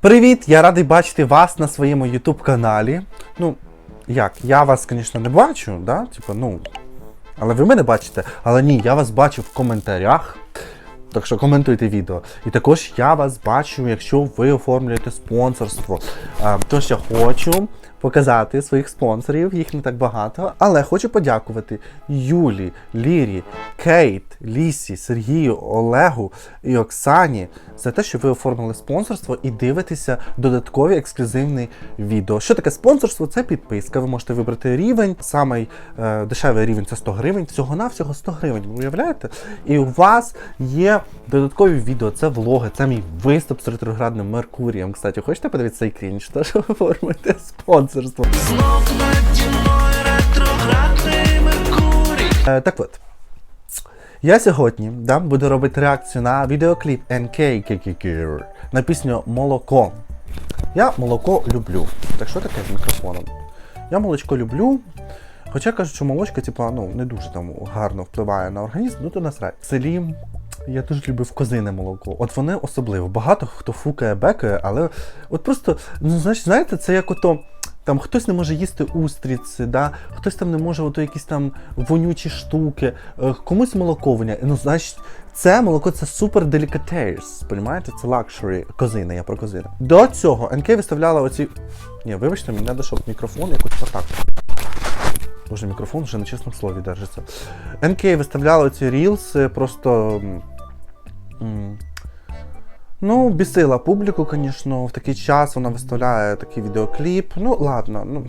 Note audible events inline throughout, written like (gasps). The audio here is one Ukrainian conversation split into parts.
Привіт! Я радий бачити вас на своєму YouTube каналі. Ну, як, я вас, звісно, не бачу, да? Типа, ну. Але ви мене бачите. Але ні, я вас бачу в коментарях. Так що коментуйте відео. І також я вас бачу, якщо ви оформлюєте спонсорство. А, Тож я хочу показати своїх спонсорів, їх не так багато, але хочу подякувати Юлі, Лірі, Кейт, Лісі, Сергію, Олегу і Оксані за те, що ви оформили спонсорство і дивитеся додаткові ексклюзивні відео. Що таке спонсорство? Це підписка. Ви можете вибрати рівень. Самий е, дешевий рівень це 100 гривень. Всього на всього 100 гривень. Уявляєте? І у вас є додаткові відео, це влоги, це мій виступ з ретроградним Меркурієм. Кстати, хочете подивитися цей крінж? Тож ви оформите спонсорство. Знов наді мною так от. Я сьогодні да, буду робити реакцію на відеокліп NK на пісню Молоко. Я молоко люблю. Так що таке з мікрофоном? Я молочко люблю. Хоча кажуть, що молочко, типа, ну, не дуже там гарно впливає на організм, ну то насрать. В селі я дуже любив козине молоко. От вони особливо. Багато хто фукає, бекає, але от просто, ну знаєте, це як ото. Там хтось не може їсти устриці, да? хтось там не може ото якісь там вонючі штуки, е, комусь молоко воняє. Ну, значить, це молоко це супер делікатес, понімаєте? Це лакшері козина, я про козина. До цього НК виставляла оці. Ні, вибачте, мені треба, щоб мікрофон якось отак. Боже, мікрофон вже на чесному слові держиться. НК виставляла ці рілси просто. Ну, бісила публіку, звісно, в такий час вона виставляє такий відеокліп. Ну, ладно. Ну.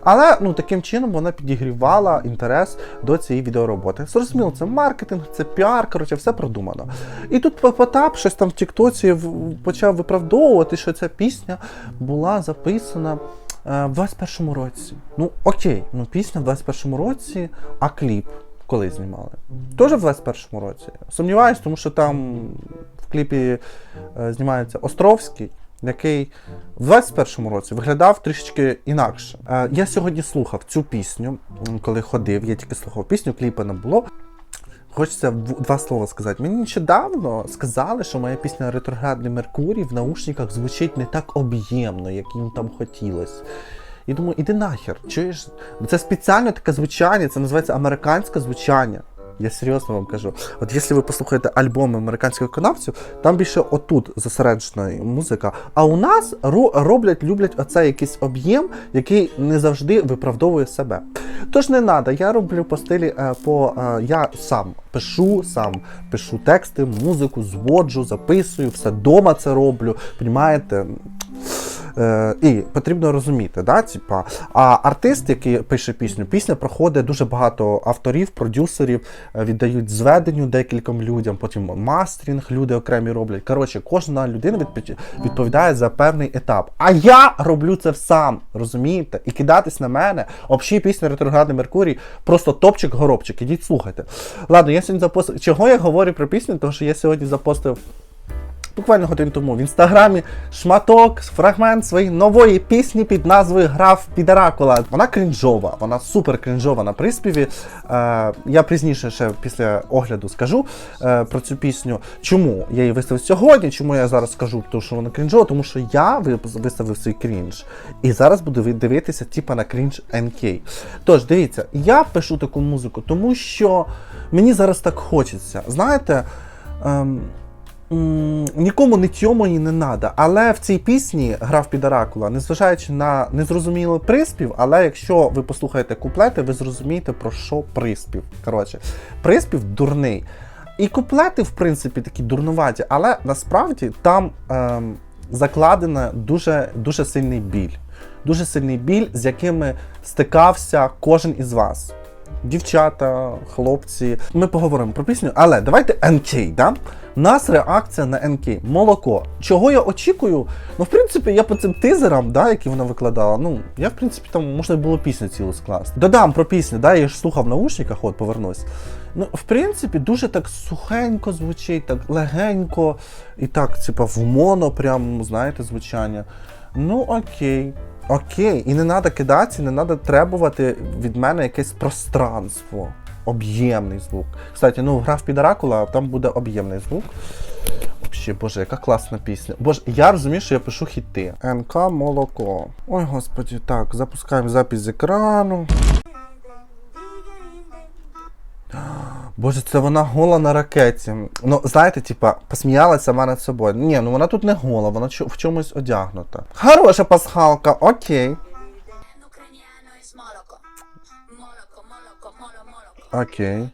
Але ну, таким чином вона підігрівала інтерес до цієї відеороботи. Зрозуміло, це маркетинг, це піар, коротше, все продумано. І тут Потап щось там в Тіктоці почав виправдовувати, що ця пісня була записана. е, В 21-му році. Ну, окей, ну пісня в 21-му році, а кліп коли знімали? Теж в 21-му році. Сумніваюсь, тому що там в кліпі е, знімається Островський, який в 21-му році виглядав трішечки інакше. Е, я сьогодні слухав цю пісню, коли ходив, я тільки слухав пісню, кліпа не було. Хочеться два слова сказати. Мені нещодавно сказали, що моя пісня Ретроградний Меркурій в наушниках звучить не так об'ємно, як їм там хотілося. І думаю, іди нахер, чуєш? Це спеціальне таке звучання, це називається американське звучання. Я серйозно вам кажу. От якщо ви послухаєте альбоми американських виконавців, там більше отут зосереджена музика. А у нас ро- роблять, люблять оцей якийсь об'єм, який не завжди виправдовує себе. Тож не треба, я роблю по стилі е, по е, я сам пишу, сам пишу тексти, музику, зводжу, записую, все дома це роблю. Понімаєте? Е, і потрібно розуміти, да, типа, а артист, який пише пісню, пісня проходить дуже багато авторів, продюсерів, е, віддають зведенню декільком людям, потім мастерінг люди окремі роблять. Коротше, кожна людина відповідає за певний етап. А я роблю це сам, розумієте? І кидатись на мене, общі пісня ретроградний Меркурій, просто топчик-горобчик. Ідіть слухайте. Ладно, я сьогодні запостив. Чого я говорю про пісню? Тому що я сьогодні запостив буквально годину тому в інстаграмі шматок, фрагмент своєї нової пісні під назвою Граф Підаракула. Вона крінжова, вона супер крінжова на приспіві. Е, я пізніше ще після огляду скажу е, про цю пісню. Чому я її виставив сьогодні? Чому я зараз скажу, тому що вона крінжова? Тому що я виставив свій крінж. І зараз буду дивитися, типа на крінж NK. Тож, дивіться, я пишу таку музику, тому що мені зараз так хочеться. Знаєте. Ем, Нікому не тьомої не надо. Але в цій пісні грав Підаракула, незважаючи на незрозумілий приспів, але якщо ви послухаєте куплети, ви зрозумієте про що приспів. Коротше, приспів дурний. І куплети, в принципі, такі дурнуваті, але насправді там ем, закладено дуже, дуже сильний біль. Дуже сильний біль, з якими стикався кожен із вас. Дівчата, хлопці. Ми поговоримо про пісню, але давайте НК, да? Нас реакція на НК. Молоко. Чого я очікую? Ну, в принципі, я по цим тизерам, да, які вона викладала, ну, я, в принципі, там можна було пісню цілу скласти. Додам про пісню, да, я ж слухав в наушниках, от повернусь. Ну, в принципі, дуже так сухенько звучить, так легенько, і так, типа, в моно, прям, знаєте, звучання. Ну, окей. Окей, і не треба кидатися, не треба требувати від мене якесь пространство. Об'ємний звук. Кстати, ну граф Підаракула, там буде об'ємний звук. Вообще, боже, яка класна пісня. Боже, я розумію, що я пишу хіти. НК молоко. Ой, господі, так, запускаємо запись з екрану. Боже, це вона гола на ракеті. Ну, знаєте, типа, посміялася сама над собою. Ні, ну вона тут не гола, вона в чомусь одягнута. Хороша пасхалка, окей. Окей.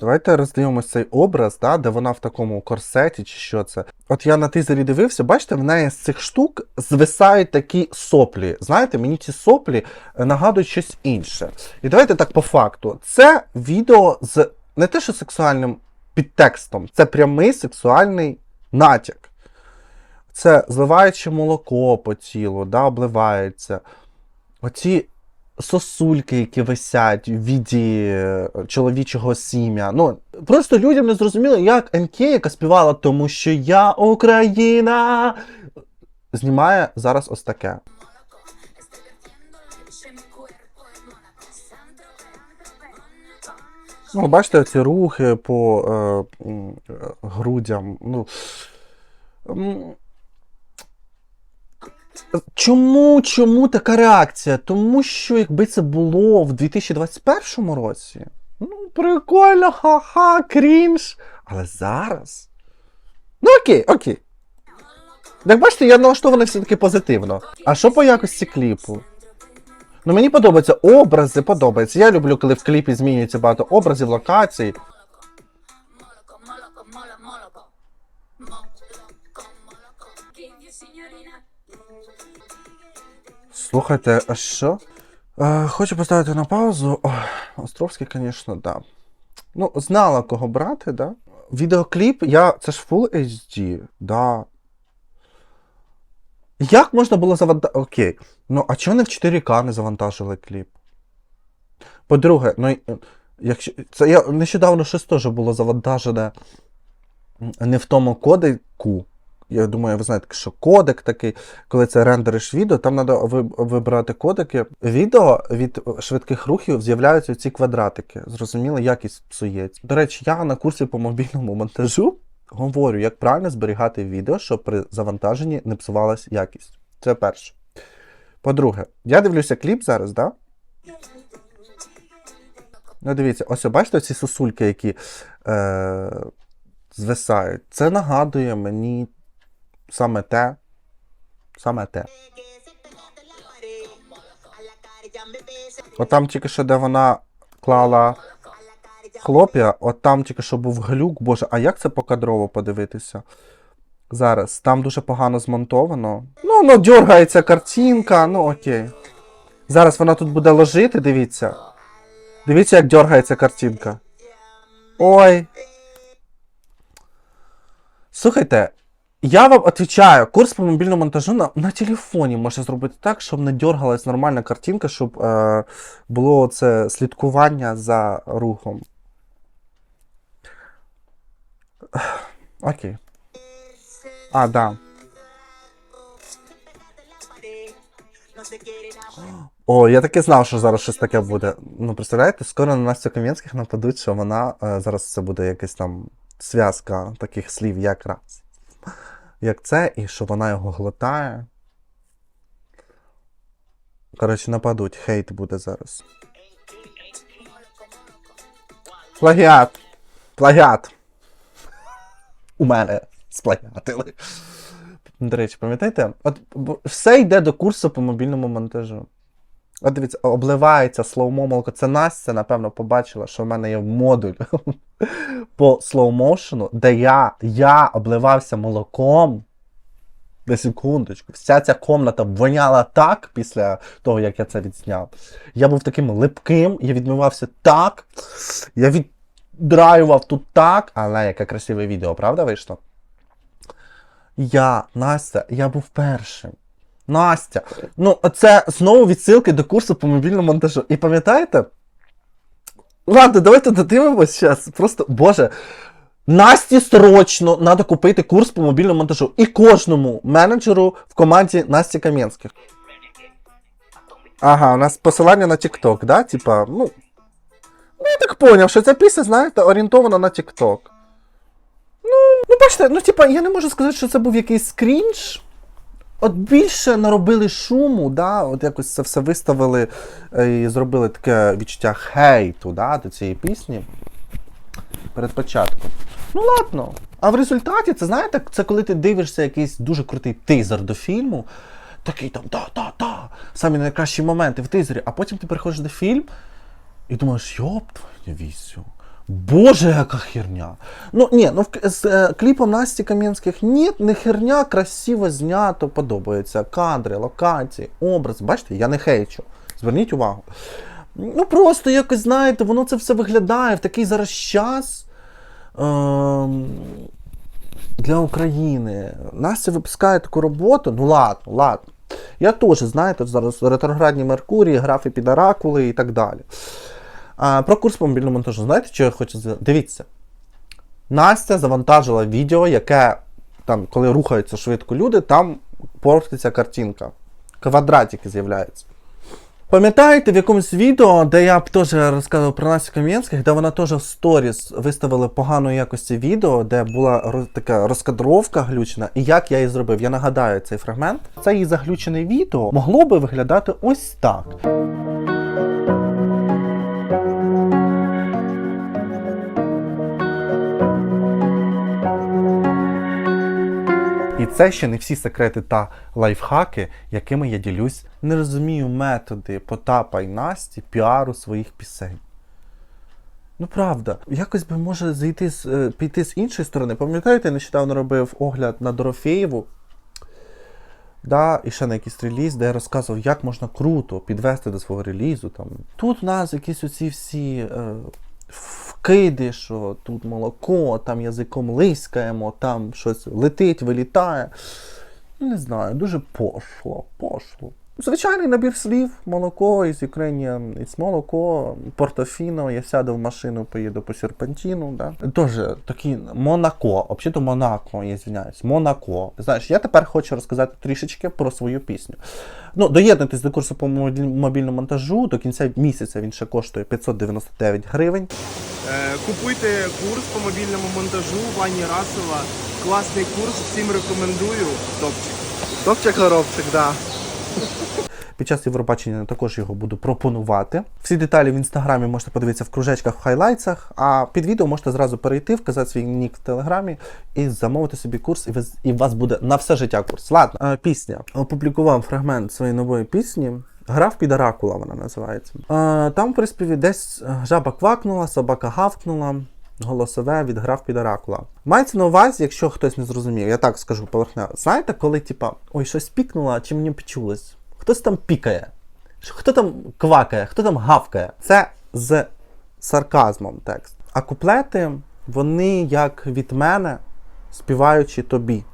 Давайте роздивимось цей образ, да, де вона в такому корсеті, чи що це. От я на тизері дивився, бачите, в неї з цих штук звисають такі соплі. Знаєте, мені ці соплі е, нагадують щось інше. І давайте так по факту. Це відео з не те, що сексуальним підтекстом, це прямий сексуальний натяк. Це зливаючи молоко по тілу, да, обливається. Оці сосульки, які висять в віді е, чоловічого сім'я. Ну, просто людям не зрозуміло, як НК, яка співала, тому що я Україна. Знімає зараз ось таке. Ну, бачите, ці рухи по е, грудям. Ну, чому, чому така реакція? Тому що якби це було в 2021 році, ну, прикольно, ха-ха, крінж. Але зараз. Ну окей, окей. Як бачите, я налаштований все-таки позитивно. А що по якості кліпу? Ну мені подобаються образи, подобається. Я люблю, коли в кліпі змінюється багато образів, локацій. Слухайте, а що? Е, хочу поставити на паузу. Ой, Островський, звісно, да. Ну, знала, кого брати, да? Відеокліп, я. Це ж Full HD, да. Як можна було завантажити. Окей. Ну, а чого не в 4К не завантажили кліп? По-друге, ну, якщо... це я нещодавно щось теж було завантажене не в тому кодеку. Я думаю, ви знаєте, що кодек такий, коли це рендериш відео, там треба вибрати кодеки. Відео від швидких рухів з'являються ці квадратики. Зрозуміло, якість псується. До речі, я на курсі по мобільному монтажу говорю, як правильно зберігати відео, щоб при завантаженні не псувалась якість. Це перше. По-друге, я дивлюся кліп зараз, да? Ну, дивіться, ось бачите ці сосульки, які е, звисають. Це нагадує мені саме те. Саме те. От там тільки що, де вона клала хлоп'я, от там тільки що був глюк, боже, а як це покадрово подивитися? Зараз. Там дуже погано змонтовано. Ну, ну, дергається картинка, ну окей. Зараз вона тут буде ложити, дивіться. Дивіться, як дергається картинка. Ой. Слухайте, я вам відповідаю, курс по мобільному монтажу на, на телефоні може зробити так, щоб не дергалась нормальна картинка, щоб е, було це слідкування за рухом. (sighs) Окей. А, да. (gasps) О, я таки знав, що зараз щось таке буде. Ну, представляєте, скоро на Настю Кам'янських нападуть, що вона е, зараз це буде якась там зв'язка таких слів, як раз. Як це, і що вона його глотає. Коротше, нападуть, хейт буде зараз. Плагіат. Плагіат. У мене сплагіатили. До речі, пам'ятаєте? От все йде до курсу по мобільному монтажу. От дивіться, обливається слоумо молоко. Це Настя, напевно, побачила, що в мене є модуль (laughs) по слоумоушену, де я, я обливався молоком. На секундочку. Вся ця комната воняла так після того, як я це відзняв. Я був таким липким, я відмивався так. Я віддраював тут так. Але яке красиве відео, правда вийшло? Я, Настя, я був першим. Настя. Ну, це знову відсилки до курсу по мобільному монтажу. І пам'ятаєте? Ладно, давайте додивимось зараз. Просто, боже. Насті срочно треба купити курс по мобільному монтажу. І кожному менеджеру в команді Насті Кам'янських. Ага, у нас посилання на TikTok, да? Типа, ну. Ну, я так поняв, що ця пісня, знаєте, орієнтована на TikTok. Ну. Ну, бачите, ну типа, я не можу сказати, що це був якийсь крінж. От більше наробили шуму, да, от якось це все виставили е, і зробили таке відчуття хейту да, до цієї пісні перед початком. Ну ладно. А в результаті, це знаєте, це коли ти дивишся якийсь дуже крутий тизер до фільму, такий там та-та-та, самі найкращі моменти в тизері, а потім ти приходиш до фільм і думаєш, йоп, твою вісю. Боже, яка херня. Ну, ні, ну з е, кліпом Насті Кам'янських ні, не херня, красиво знято, подобається. Кадри, локації, образ. Бачите, я не хейчу. Зверніть увагу. Ну просто якось, знаєте, воно це все виглядає в такий зараз час. Ем, для України. Настя випускає таку роботу. Ну ладно, ладно. Я теж, знаєте, зараз ретроградні Меркурії, графи під оракули і так далі. Про курс по мобільному монтажу. Знаєте, що я хочу сказати? Дивіться. Настя завантажила відео, яке там, коли рухаються швидко люди, там портиться картинка. Квадратики з'являються. Пам'ятаєте в якомусь відео, де я б теж розказував про Настю Кам'янських, де вона теж в сторіс виставила поганої якості відео, де була така розкадровка глючена, і як я її зробив. Я нагадаю цей фрагмент. Це її заглючене відео могло би виглядати ось так. Це ще не всі секрети та лайфхаки, якими я ділюсь. Не розумію методи Потапа і Насті піару своїх пісень. Ну правда, якось би може зайти з, е, піти з іншої сторони. Пам'ятаєте, нещодавно робив огляд на Дорофеєву. Да, і ще на якийсь реліз, де я розказував, як можна круто підвести до свого релізу. Там. Тут у нас якісь оці всі е, вкиди, що тут молоко, там язиком лискаємо, там щось летить, вилітає. Не знаю, дуже пошло, пошло. Звичайний набір слів, молоко із Ukrainian, із молоко, портофіно, я сяду в машину, поїду по серпантину, да. Тоже такі Монако, взагалі Монако, я звиняюсь, Монако. Знаєш, я тепер хочу розказати трішечки про свою пісню. Ну, доєднуйтесь до курсу по мобільному монтажу, до кінця місяця він ще коштує 599 гривень. Е, Купуйте курс по мобільному монтажу Вані Расова. Класний курс, всім рекомендую. Топчик. Топчик горобчик, да. Під час Євробачення також його буду пропонувати. Всі деталі в інстаграмі можете подивитися в кружечках в хайлайтсах, а під відео можете зразу перейти, вказати свій нік в телеграмі і замовити собі курс, і, у вас буде на все життя курс. Ладно, е, пісня. Опублікував фрагмент своєї нової пісні. Грав під оракула вона називається. Е, там, в приспіві, десь е, жаба квакнула, собака гавкнула. Голосове відграв під оракула. Мається на увазі, якщо хтось не зрозумів, я так скажу поверхнево. Знаєте, коли типа ой, щось пікнуло, чи мені почулось? Хтось там пікає, хто там квакає, хто там гавкає. Це з сарказмом текст. А куплети, вони як від мене, співаючи тобі.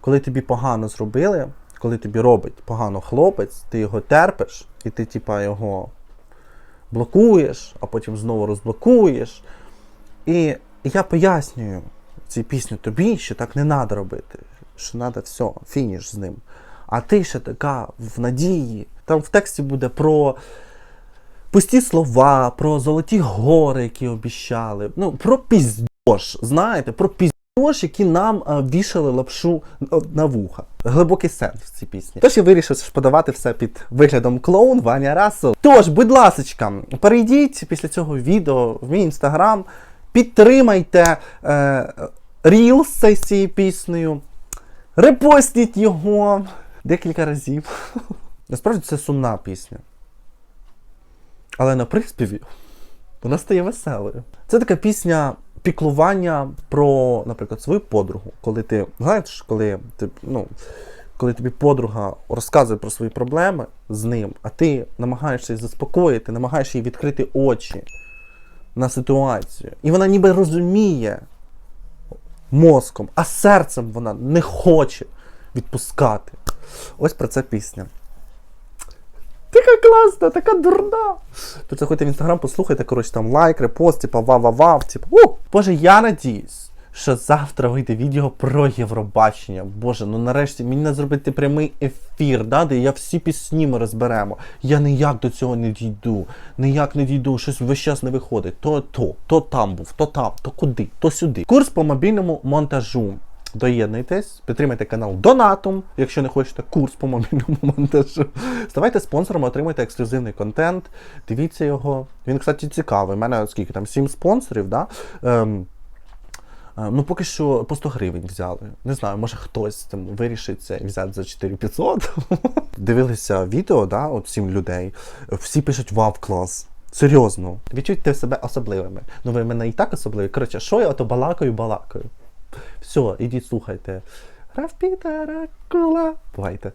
Коли тобі погано зробили, коли тобі робить погано хлопець, ти його терпиш, і ти, типа, його блокуєш, а потім знову розблокуєш. І я пояснюю цій пісню тобі, що так не треба робити, що треба все, фініш з ним. А ти ще така в надії. Там в тексті буде про пусті слова, про золоті гори, які обіщали. Ну, про піздьош, знаєте, про піздьош, які нам а, вішали лапшу на- на вуха. Глибокий сенс в цій пісні. Тож я вирішив подавати все під виглядом клоун Ваня Рассел. Тож, будь ласочка, перейдіть після цього відео в мій інстаграм, підтримайте е, рілс з цією піснею, репостіть його декілька разів. (laughs) Насправді це сумна пісня. Але на приспіві вона стає веселою. Це така пісня піклування про, наприклад, свою подругу. Коли ти, знаєш, коли ти, ну, коли тобі подруга розказує про свої проблеми з ним, а ти намагаєшся її заспокоїти, намагаєшся їй відкрити очі на ситуацію. І вона ніби розуміє мозком, а серцем вона не хоче відпускати. Ось про це пісня. Така класна, така дурна. То заходьте в інстаграм, послухайте, коротше, там лайк, репост, типа ва-ва-ва, типа, у! Боже, я надіюсь, що завтра вийде відео про Євробачення. Боже, ну нарешті мені не зробити прямий ефір, да, де я всі пісні ми розберемо. Я ніяк до цього не дійду. Ніяк не дійду, щось весь час не виходить. То то, то там був, то там, то куди, то сюди. Курс по мобільному монтажу. Доєднуйтесь, підтримайте канал донатом, якщо не хочете курс по мобільному (laughs) монтажу. Ставайте спонсором, отримуйте ексклюзивний контент. Дивіться його. Він, кстати, цікавий. У мене скільки там сім спонсорів, да? Ем, Ну, поки що по 100 гривень взяли. Не знаю, може хтось там вирішить це і взяти за 4500. (laughs) Дивилися відео, да, от сім людей. Всі пишуть вау, клас. Серйозно. Відчуйте себе особливими. Ну ви мене і так особливі. Коротше, що я ото балакаю, балакаю. Все, ідіть слухайте. Рафпіта Ракула. Бувайте.